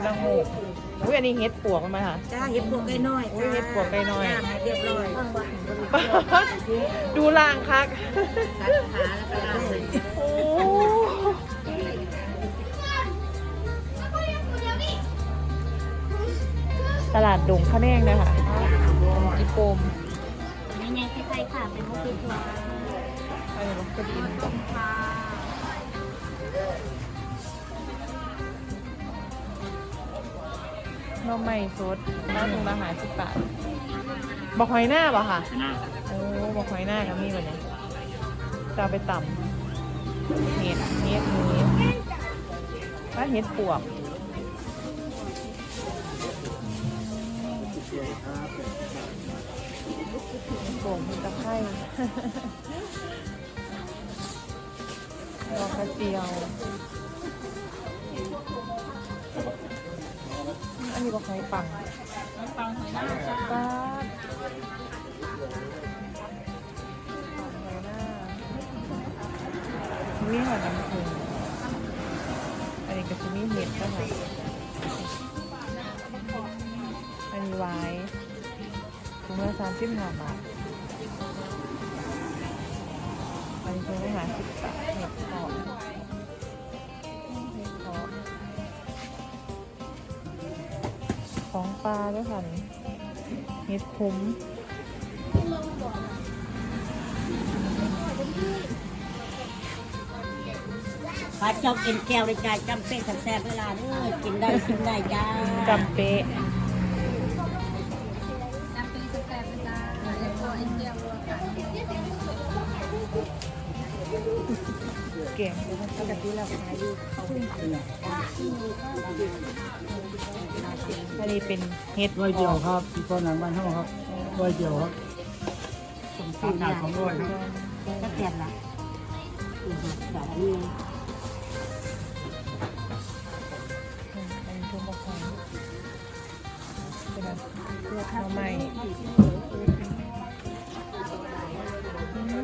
ดละโงกอุ้ยอันนี้เห็ดปวกมันมาค่ะจ้าเห็ดปวกไก่น้อยโอ้ยเห็ดปวกไก่น้อยย่างให้เรียบร้อยดูล่างคักตัดขาแล้วก็ล่างเลยโอ้ตลาดดงขะแนงนะคะอีโปมนี่ไงคล้ายๆค่ะเป็นมุกเป็นถั่วอะไรวะกระดิน ค่ะ น้อไม่สดหน้าถุงละหาสิบบาทบอกหอยหน้าป่ะค่ะ โอ้บอกหอยหน้ากับมีแบบนี้จะเอาไปต่ำเห็ดเห็ดนี้ถ้าเห็ดปวกโป่งมีตะไคร้ดอกกระเจียว อันนี้บอกหอยปังปังหอยนางรมจ้าป้าหอยหน้ามีหอยน้ำผึ้งอันนี้ก็จะมีเห็ดก็ค่ะอันนี้ไว้ถุงละสามสิบห้าบาทอันนี้ถุงละห้าสิบบาทเห็ดเพา ปลาด้วยค่ะนี่เห็ดคุ้มปลาจอกกินแก้วเลยจ้าจำเป็นแซ่บๆเวลาเด้อกินได้กินได้จ้า จำเป๊ะ อันนี้เป็นเห็ดร้อยเดียวครับที่ก้อนหนังบ้านเท่าครับร้อยเดียวครับผมสามหนากของร้อยครับก็เปลี่ยนละแบบนี้อันนี้ทุ่มบะคองเป็นอะไรเลือดข้าวใหม่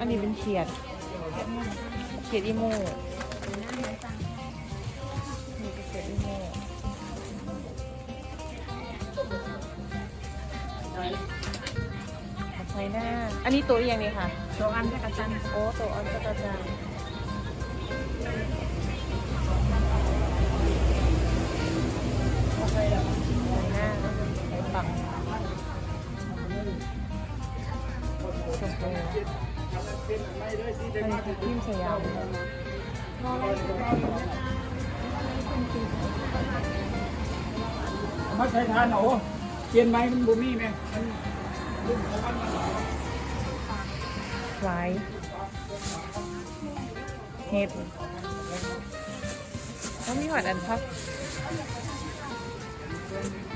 อันนี้เป็นเขียด เขียดอีโม่ ไว้หน้าอันนี้ตัวอหย่างนี้ค่ะ ตัวอันจะกระจันโอ้ตัวอันตะกะจังไว้หน้าไว้ปังชมพูอันนี้คือพิมพ์สยามมาใช้ทานเอา เกียนไหมมันบูมี่ไหมมันไว้เห็ดแล้วมีหวานอันพัก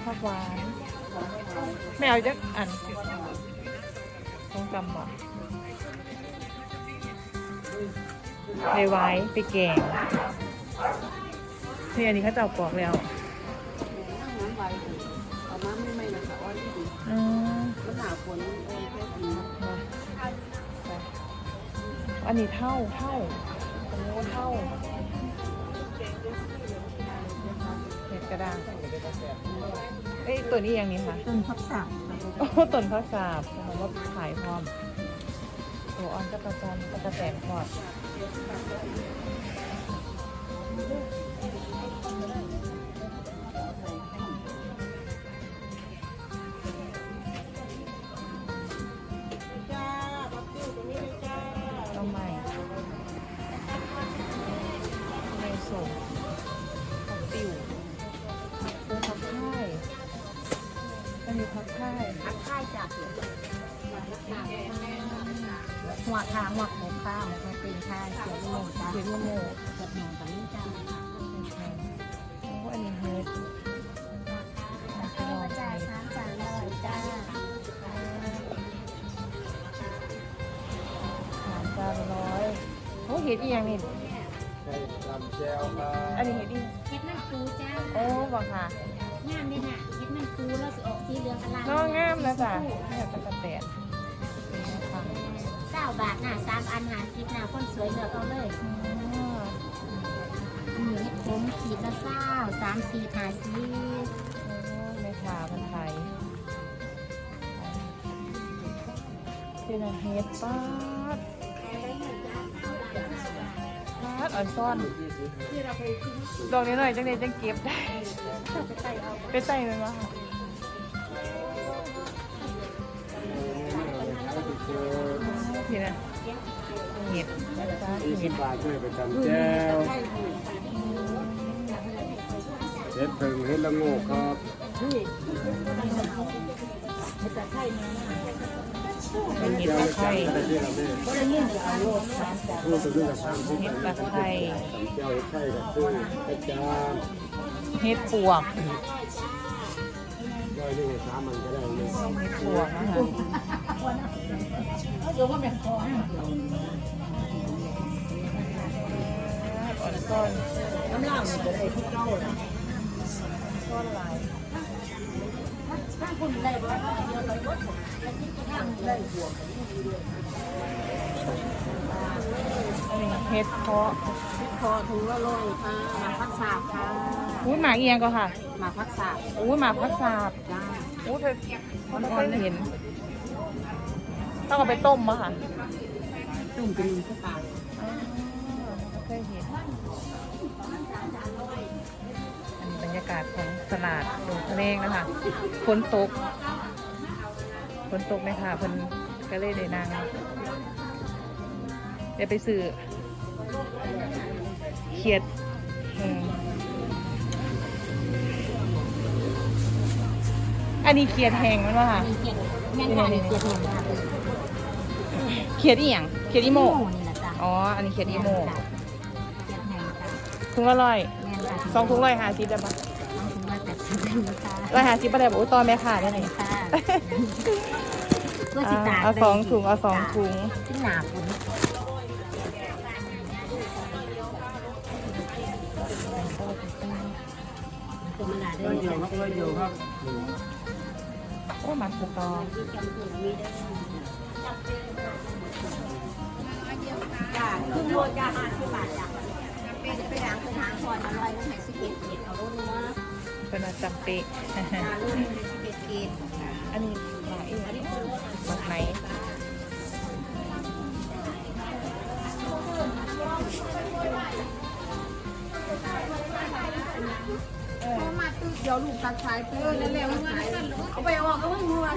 พักหวานไม่เอาจักอันต้องจำบ่ไปไว้ไปแกงนี่อันนี้เขาจะเอาปอกแล้วน้ำไวเอันหาฝนเองแค่กินอันนี้เท่าเท่าโอ้เท่าเห็ดกระด้างเอ้ยตัวนี้ย่างนี้ค่ะต้นพับสับโอ้ต้นข้าวสาบนะคะว่าขายพร้อมตัวออนก็ประจันก็กระแตนทอด อันนี้ผักค่ายพักค่ายจากหัวทางหัวหมูข้าวมาเป็นค่ายเสียลูกจ้าเขียนว่าโมกับหนูกับนี่จ้าโอ้อันนี้เฮ็ดข้าวจ้าสามจานอร่อยจ้าสามจานร้อยโอ้เฮ็ดอีหยังนี่ใช้ลำแจวมาอันนี้เฮ็ดอีเฮ็ดมันปูจ้าโอ้บ่ค่ะงามเลยน่ะเฮ็ดมันปูแล้วสิออก สีเหลืองอลามน้องงามนะจ๊ะนี่ตะกะแตนเป็นแม่ฟังเก้าบาทน่ะสามอันหาสิบน่ะคนสวยเลือกเอาเลยอ๋ออันนี้เฮ็ดผมขีดละเศร้าสามสี่ห้าสี่โอ้แม่ค้าพันไทยเป็นอันเฮ็ดป้าดป้าดอ่อนซ่อนดอกนี้หน่อยจังเลยจังเก็บได้ ไปไต่มันวะ พี่นะเห็ดนะคะยี่สิเห็บบาทด้วยไปตำแก้วเฮ็ดเพิ่งเฮ็ดละโงกครับเป็นเห็ดตะไคร้ได้ที่เราเนี่ยก็เลยยื่เอาโลดสามจากพูดถึงกับทางที่เห็ดตะไคร้เฮ็ดไข่กับคืออาจารย์เห็ดปวกร้อยหนึ่สามมันก็ได้เลยเห็ดปวกนะคะ อ่อนซ่อนน้ำเหล้าเนี่ยก็ได้ที่เก้านะซ่อนลายถ้าคุณได้บ่เดียวเราลดแล้วที่ข้างได้บวกอันนี้เห็ดเพาะคอถุงละร้อยค่ะหมากพักสาบค่ะอุ้ยหมากเอียงก็ค่ะหมากพักสาบอุ้ยหมากพักสาบจ้าอุ้ยเธอมันเคยเห็น ต้องเอาไปต้มมะค่ะตุ่มเป็นสตาร์อ๋อเคยเห็นอันนี้บรรยากาศของตลาดตรงทะเลนะคะฝนตกฝนตกไหมคะเพิ่นก็เลยได้นางเดี๋ยวไปซื้อเขียดแห้งอันนี้เขียดแห้งมันวะค่ะมีเกียรติแม่นค่ะมีเกียรติหนึ่งค่ะ เขียดอีหยังเขียดอีโมนี่แหละจ้าอ๋อ อันนี้เขียดอีโมเกียรติแห่งจ้าถุงละร้อยแม่นค่ะสองถุงร้อยห้าสิบได้ปะสองถุงร้อยแปดสิบนะคะร้อยห้าสิบปะได้บอกต่อแม่ค่ะได้ไหมค่ะเพื่อสิตากเอาสองถุงเอาสองถุงขึ้นหนาฝนตัวมันหนาได้ร้อยเดียวครับร้อยเดียวครับโอ้มันสตอ จ้าครึ่งโลจ้าห้าสิบบาทจ้าไปไปล้างไปทางก่อนอร่อยแล้วให้สิบเอ็ดเอ็ดเอาลูกเนื้อเป็นมาจำเปะจ้าลูกให้สิบเอ็ดเอ็ดอันนี้หมาเองหมักไหนมาตื้อเดี๋ยวลูกตัดสายไปแล้วแล้วเอาไปออกก็ไม่มวน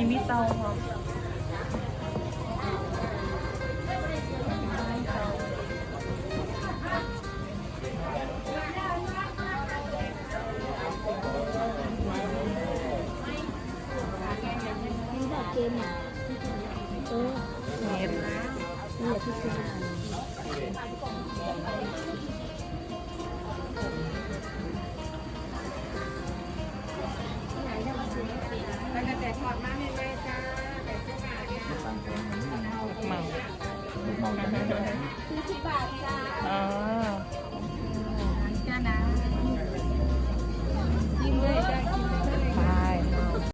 นี้มีเตาครับนี่แบบเกมเนี่ยเออเห็ดนี่แหละที่ซื้อ